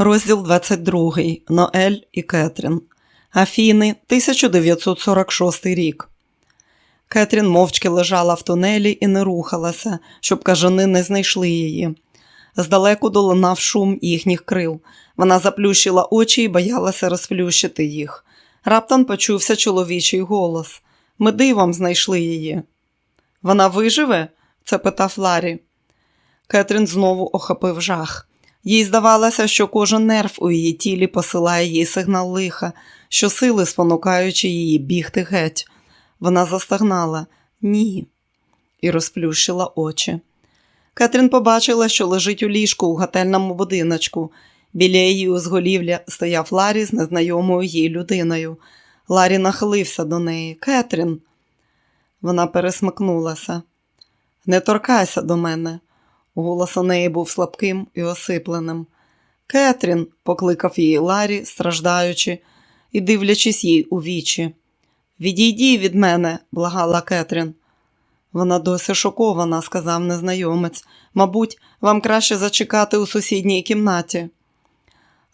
Розділ 22. Ноель і Кетрін. Афіни, 1946 рік. Кетрін мовчки лежала в тунелі і не рухалася, щоб кажани не знайшли її. Здалеку долинав шум їхніх крил. Вона заплющила очі і боялася розплющити їх. Раптом почувся чоловічий голос. Ми дивом знайшли її. Вона виживе? це питав Ларі. Кетрін знову охопив жах. Їй здавалося, що кожен нерв у її тілі посилає їй сигнал лиха, що сили спонукаючи її бігти геть. Вона застагнала ні і розплющила очі. Кетрін побачила, що лежить у ліжку у готельному будиночку. Біля її узголів'я стояв Ларі з незнайомою їй людиною. Ларі нахилився до неї. Кетрін. Вона пересмикнулася. Не торкайся до мене. Голос у неї був слабким і осипленим. Кетрін, покликав її Ларі, страждаючи і дивлячись їй у вічі. Відійдій від мене, благала Кетрін. Вона досі шокована, сказав незнайомець. Мабуть, вам краще зачекати у сусідній кімнаті.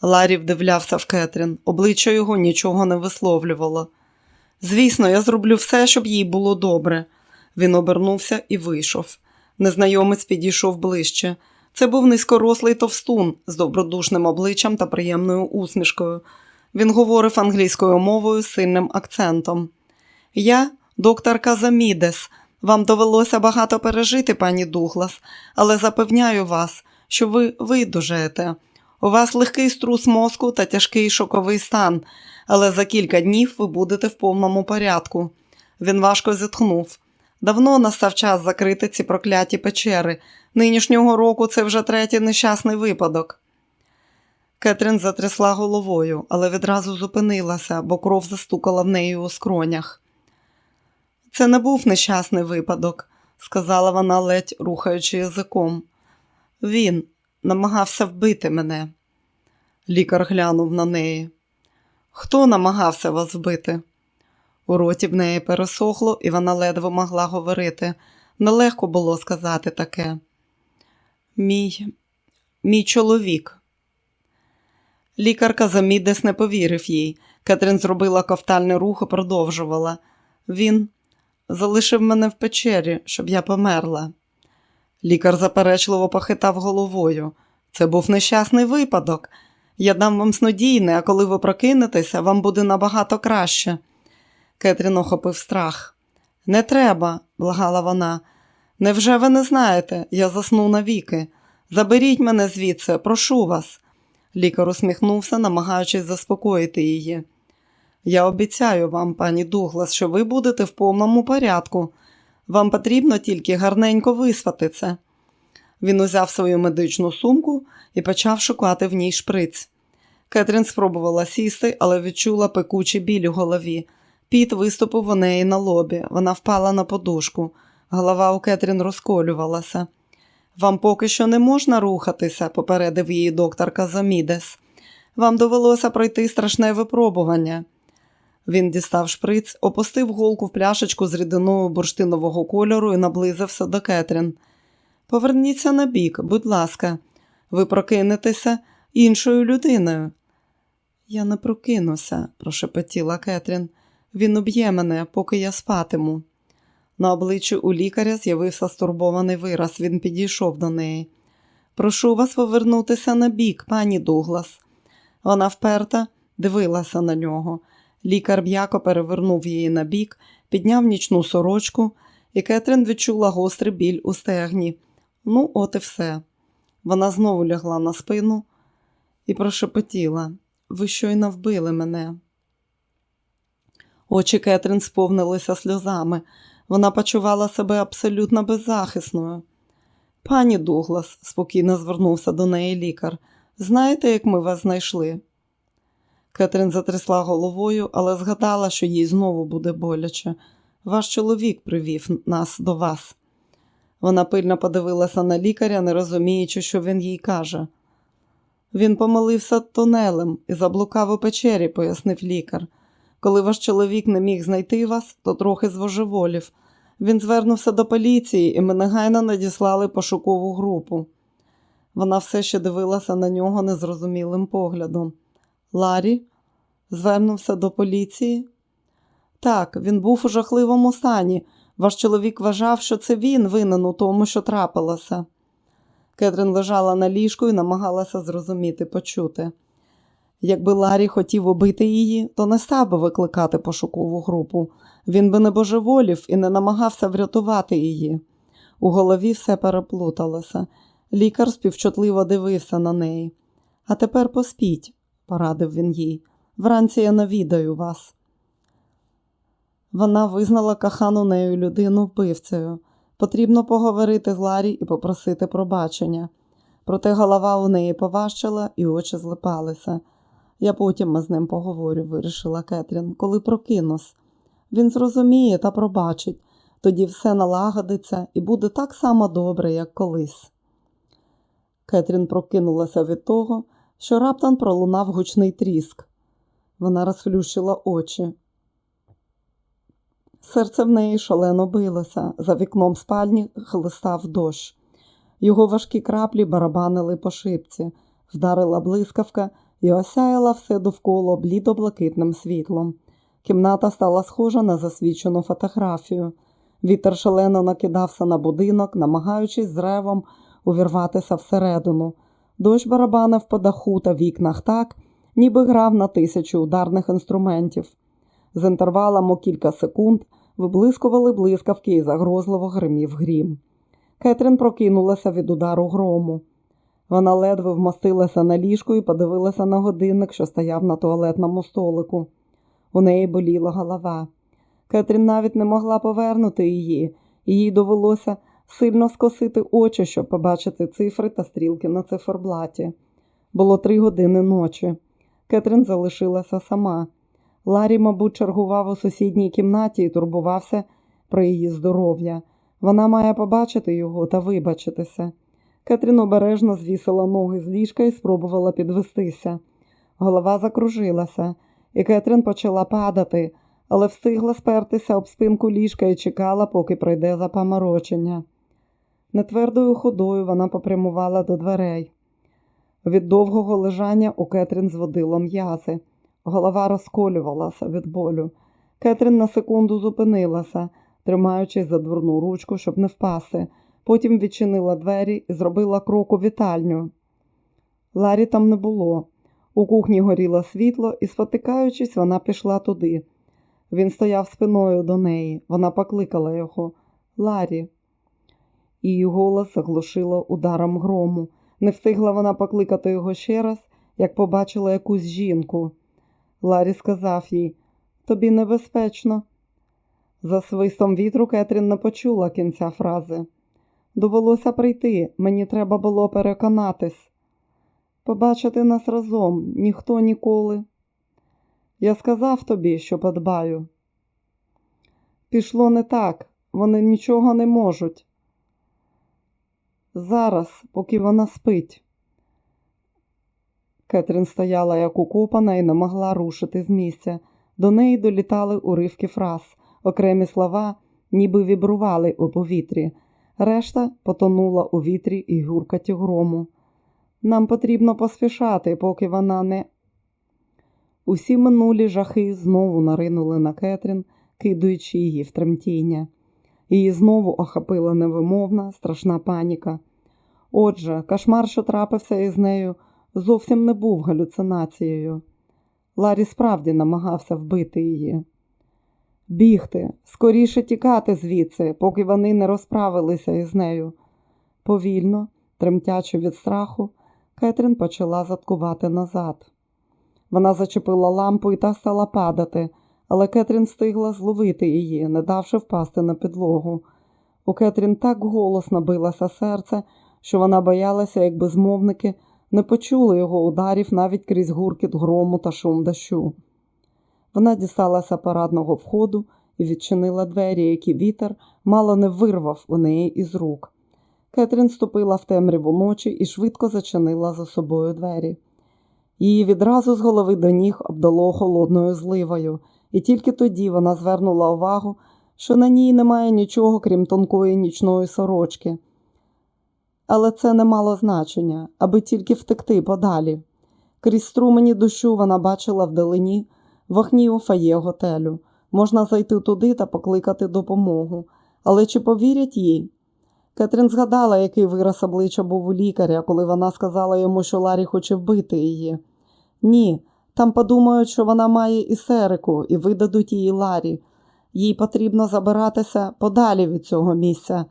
Ларі вдивлявся в Кетрін, обличчя його нічого не висловлювало. Звісно, я зроблю все, щоб їй було добре. Він обернувся і вийшов. Незнайомець підійшов ближче. Це був низькорослий товстун з добродушним обличчям та приємною усмішкою. Він говорив англійською мовою з сильним акцентом. Я доктор Казамідес. Вам довелося багато пережити, пані Дуглас, але запевняю вас, що ви видужаєте. У вас легкий струс мозку та тяжкий шоковий стан, але за кілька днів ви будете в повному порядку. Він важко зітхнув. Давно настав час закрити ці прокляті печери. Нинішнього року це вже третій нещасний випадок. Кетрін затрясла головою, але відразу зупинилася, бо кров застукала в неї у скронях. Це не був нещасний випадок, сказала вона, ледь рухаючи язиком. Він намагався вбити мене. Лікар глянув на неї. Хто намагався вас вбити? У роті в неї пересохло, і вона ледве могла говорити. Нелегко було сказати таке. Мій мій чоловік. Лікарка Замідес не повірив їй. Кетрін зробила ковтальний рух і продовжувала. Він залишив мене в печері, щоб я померла. Лікар заперечливо похитав головою. Це був нещасний випадок. Я дам вам снодійне, а коли ви прокинетеся, вам буде набагато краще. Кетрін охопив страх. Не треба, благала вона. Невже ви не знаєте? Я засну навіки. Заберіть мене звідси, прошу вас. Лікар усміхнувся, намагаючись заспокоїти її. Я обіцяю вам, пані Дуглас, що ви будете в повному порядку. Вам потрібно тільки гарненько виспатися. Він узяв свою медичну сумку і почав шукати в ній шприць. Кетрін спробувала сісти, але відчула пекучий біль у голові. Піт виступив у неї на лобі. Вона впала на подушку. Голова у Кетрін розколювалася. Вам поки що не можна рухатися, попередив її доктор Казамідес. Вам довелося пройти страшне випробування. Він дістав шприц, опустив голку в пляшечку з рідиною бурштинового кольору і наблизився до Кетрін. Поверніться на бік, будь ласка, ви прокинетеся іншою людиною. Я не прокинуся, прошепотіла Кетрін. Він уб'є мене, поки я спатиму. На обличчі у лікаря з'явився стурбований вираз. Він підійшов до неї. Прошу вас повернутися на бік, пані Дуглас. Вона вперта дивилася на нього. Лікар м'яко перевернув її на бік, підняв нічну сорочку, і Кетрін відчула гострий біль у стегні. Ну, от і все. Вона знову лягла на спину і прошепотіла. Ви щойно вбили мене. Очі Кетрін сповнилися сльозами. Вона почувала себе абсолютно беззахисною. Пані Дуглас, спокійно звернувся до неї лікар, знаєте, як ми вас знайшли? Кетрін затрясла головою, але згадала, що їй знову буде боляче. Ваш чоловік привів нас до вас. Вона пильно подивилася на лікаря, не розуміючи, що він їй каже. Він помилився тунелем і заблукав у печері, пояснив лікар. Коли ваш чоловік не міг знайти вас, то трохи звожеволів. Він звернувся до поліції, і ми негайно надіслали пошукову групу. Вона все ще дивилася на нього незрозумілим поглядом. Ларі звернувся до поліції. Так, він був у жахливому стані. Ваш чоловік вважав, що це він винен у тому, що трапилося. Кетрін лежала на ліжку і намагалася зрозуміти, почути. Якби Ларі хотів убити її, то не став би викликати пошукову групу. Він би не божеволів і не намагався врятувати її. У голові все переплуталося. Лікар співчутливо дивився на неї. А тепер поспіть, порадив він їй. Вранці я навідаю вас. Вона визнала кохану нею людину вбивцею. Потрібно поговорити з Ларі і попросити пробачення. Проте голова у неї поважчала і очі злипалися. Я потім з ним поговорю, вирішила Кетрін, коли прокинусь. Він зрозуміє та пробачить, тоді все налагодиться і буде так само добре, як колись. Кетрін прокинулася від того, що раптом пролунав гучний тріск. Вона розплющила очі. Серце в неї шалено билося, за вікном спальні хлистав дощ. Його важкі краплі барабанили по шипці, вдарила блискавка і осяяла все довкола блідо-блакитним світлом. Кімната стала схожа на засвічену фотографію. Вітер шалено накидався на будинок, намагаючись з ревом увірватися всередину. Дощ барабанив по даху та вікнах так, ніби грав на тисячу ударних інструментів. З інтервалом у кілька секунд виблискували блискавки і загрозливо гримів грім. Кетрін прокинулася від удару грому. Вона ледве вмостилася на ліжку і подивилася на годинник, що стояв на туалетному столику. У неї боліла голова. Кетрін навіть не могла повернути її, їй довелося сильно скосити очі, щоб побачити цифри та стрілки на циферблаті. Було три години ночі. Кетрін залишилася сама. Ларі, мабуть, чергував у сусідній кімнаті і турбувався про її здоров'я. Вона має побачити його та вибачитися. Кетрін обережно звісила ноги з ліжка і спробувала підвестися. Голова закружилася, і Кетрін почала падати, але встигла спертися об спинку ліжка і чекала, поки пройде запаморочення. Нетвердою ходою вона попрямувала до дверей. Від довгого лежання у Кетрін зводило м'язи. Голова розколювалася від болю. Кетрін на секунду зупинилася, тримаючись за дверну ручку, щоб не впасти. Потім відчинила двері і зробила крок у вітальню. Ларі там не було. У кухні горіло світло, і, спотикаючись, вона пішла туди. Він стояв спиною до неї. Вона покликала його Ларі. Її голос заглушило ударом грому. Не встигла вона покликати його ще раз, як побачила якусь жінку. Ларі сказав їй Тобі небезпечно. За свистом вітру Кетрін не почула кінця фрази. Довелося прийти, мені треба було переконатись. Побачити нас разом ніхто ніколи. Я сказав тобі, що подбаю. Пішло не так, вони нічого не можуть. Зараз, поки вона спить. Кетрін стояла як укопана і не могла рушити з місця. До неї долітали уривки фраз, окремі слова, ніби вібрували у повітрі. Решта потонула у вітрі і гуркаті грому. Нам потрібно поспішати, поки вона не. Усі минулі жахи знову наринули на Кетрін, кидаючи її в тремтіння. Її знову охопила невимовна, страшна паніка. Отже, кошмар, що трапився із нею, зовсім не був галюцинацією. Ларі справді намагався вбити її. Бігти, скоріше тікати звідси, поки вони не розправилися із нею. Повільно, тремтячи від страху, Кетрін почала заткувати назад. Вона зачепила лампу і та стала падати, але Кетрін встигла зловити її, не давши впасти на підлогу. У Кетрін так голосно билося серце, що вона боялася, якби змовники не почули його ударів навіть крізь гуркіт грому та шум дощу. Вона дісталася парадного входу і відчинила двері, які вітер мало не вирвав у неї із рук. Кетрін ступила в темряву ночі і швидко зачинила за собою двері. Її відразу з голови до ніг обдало холодною зливою, і тільки тоді вона звернула увагу, що на ній немає нічого, крім тонкої нічної сорочки. Але це не мало значення, аби тільки втекти подалі. Крізь струмені дощу вона бачила вдалині вогні у фає готелю. Можна зайти туди та покликати допомогу. Але чи повірять їй? Кетрін згадала, який вираз обличчя був у лікаря, коли вона сказала йому, що Ларі хоче вбити її. Ні, там подумають, що вона має істерику і видадуть її Ларі. Їй потрібно забиратися подалі від цього місця.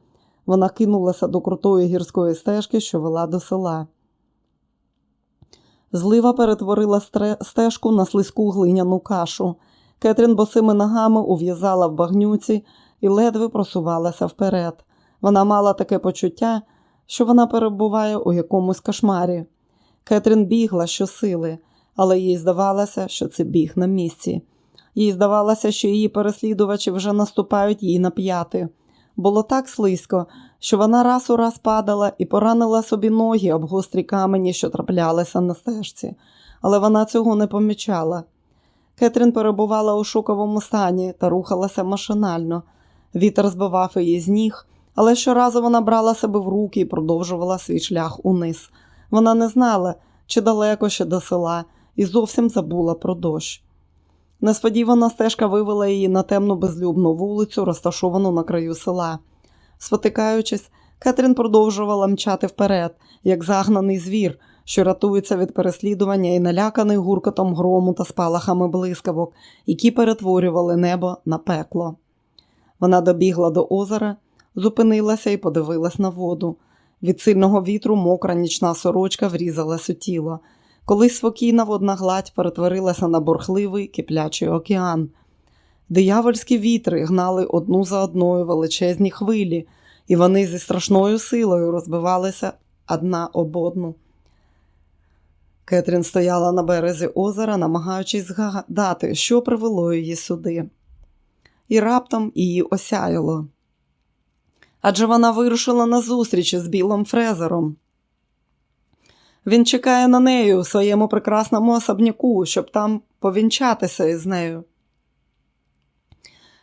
Вона кинулася до крутої гірської стежки, що вела до села. Злива перетворила стежку на слизьку глиняну кашу. Кетрін босими ногами ув'язала в багнюці і ледве просувалася вперед. Вона мала таке почуття, що вона перебуває у якомусь кошмарі. Кетрін бігла щосили, але їй здавалося, що це біг на місці. Їй здавалося, що її переслідувачі вже наступають їй на п'яти. Було так слизько, що вона раз у раз падала і поранила собі ноги об гострі камені, що траплялися на стежці, але вона цього не помічала. Кетрін перебувала у шоковому стані та рухалася машинально. Вітер збивав її з ніг, але щоразу вона брала себе в руки і продовжувала свій шлях униз. Вона не знала, чи далеко ще до села, і зовсім забула про дощ. Несподівана стежка вивела її на темну безлюбну вулицю, розташовану на краю села. Спотикаючись, Кетрін продовжувала мчати вперед, як загнаний звір, що рятується від переслідування і наляканий гуркотом грому та спалахами блискавок, які перетворювали небо на пекло. Вона добігла до озера, зупинилася і подивилась на воду. Від сильного вітру мокра нічна сорочка врізалась у тіло. Колись спокійна водна гладь перетворилася на бурхливий киплячий океан. Диявольські вітри гнали одну за одною величезні хвилі, і вони зі страшною силою розбивалися одна об одну. Кетрін стояла на березі озера, намагаючись згадати, що привело її сюди. І раптом її осяяло. Адже вона вирушила на зустріч з білим фрезером. Він чекає на неї у своєму прекрасному особняку, щоб там повінчатися із нею.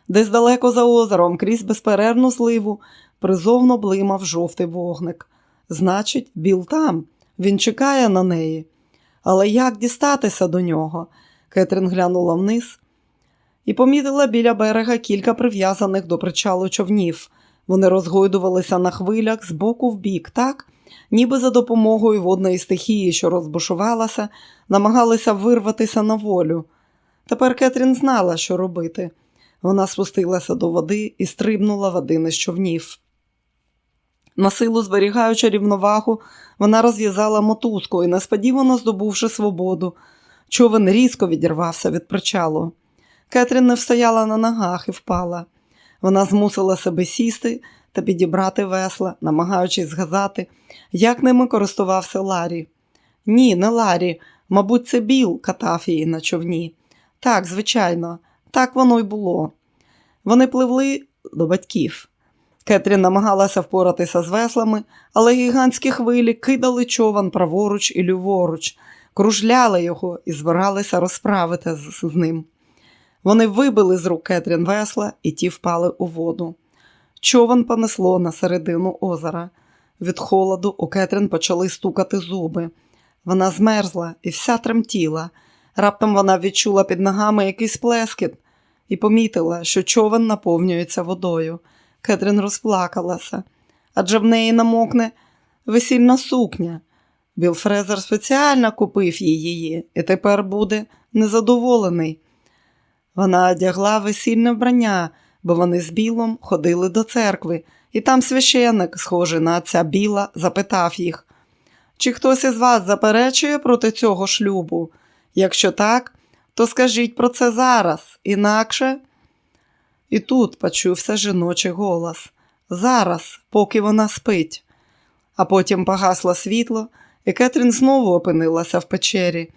Десь далеко за озером, крізь безперервну зливу, призовно блимав жовтий вогник. Значить, Біл там, він чекає на неї. Але як дістатися до нього? Кетрін глянула вниз і помітила біля берега кілька прив'язаних до причалу човнів. Вони розгойдувалися на хвилях з боку в бік, так, ніби за допомогою водної стихії, що розбушувалася, намагалися вирватися на волю. Тепер Кетрін знала, що робити. Вона спустилася до води і стрибнула в один із човнів. На силу зберігаючи рівновагу, вона розв'язала мотузку і, несподівано здобувши свободу, човен різко відірвався від причалу. Кетрін не встояла на ногах і впала. Вона змусила себе сісти та підібрати весла, намагаючись згадати, як ними користувався Ларі. Ні, не Ларі, мабуть, це Біл катав її на човні. Так, звичайно, так воно й було. Вони пливли до батьків. Кетрін намагалася впоратися з веслами, але гігантські хвилі кидали човен праворуч і ліворуч, кружляли його і збиралися розправити з, з ним. Вони вибили з рук Кетрін весла, і ті впали у воду. Човен понесло на середину озера. Від холоду у Кетрін почали стукати зуби. Вона змерзла і вся тремтіла. Раптом вона відчула під ногами якийсь плескіт і помітила, що човен наповнюється водою. Кетрін розплакалася, адже в неї намокне весільна сукня. Біл Фрезер спеціально купив її і тепер буде незадоволений. Вона одягла весільне вбрання, бо вони з білом ходили до церкви, і там священник, схожий на отця біла, запитав їх, чи хтось із вас заперечує проти цього шлюбу? Якщо так, то скажіть про це зараз, інакше. І тут почувся жіночий голос зараз, поки вона спить. А потім погасло світло, і Кетрін знову опинилася в печері,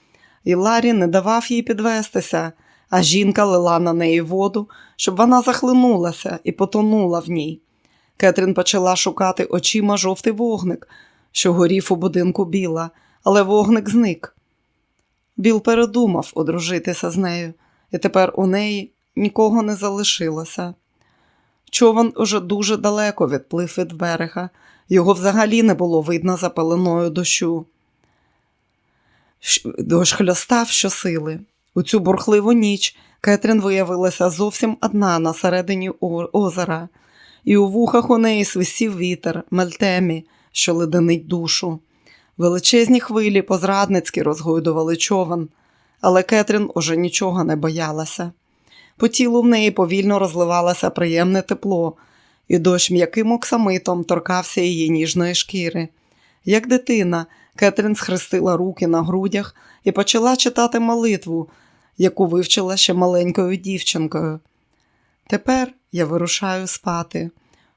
і Ларі не давав їй підвестися, а жінка лила на неї воду, щоб вона захлинулася і потонула в ній. Кетрін почала шукати очима жовтий вогник, що горів у будинку біла, але вогник зник. Біл передумав одружитися з нею, і тепер у неї нікого не залишилося. Човен уже дуже далеко відплив від берега. Його взагалі не було видно за пеленою дощу. Дощ хльостав щосили. У цю бурхливу ніч Кетрін виявилася зовсім одна на середині озера, і у вухах у неї свисів вітер, мельтемі, що леденить душу. Величезні хвилі позрадницьки розгойдували човен, але Кетрін уже нічого не боялася. По тілу в неї повільно розливалося приємне тепло, і дощ м'яким оксамитом торкався її ніжної шкіри. Як дитина, Кетрін схрестила руки на грудях і почала читати молитву, яку вивчила ще маленькою дівчинкою. Тепер я вирушаю спати.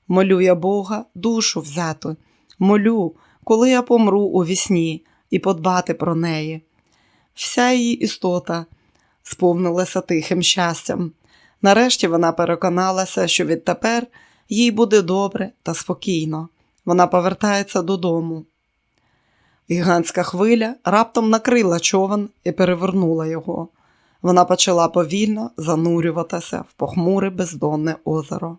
Молю я Бога душу взяти. Молю, коли я помру у вісні, і подбати про неї. Вся її істота сповнилася тихим щастям. Нарешті вона переконалася, що відтепер їй буде добре та спокійно. Вона повертається додому. Гігантська хвиля раптом накрила човен і перевернула його. Вона почала повільно занурюватися в похмуре бездонне озеро.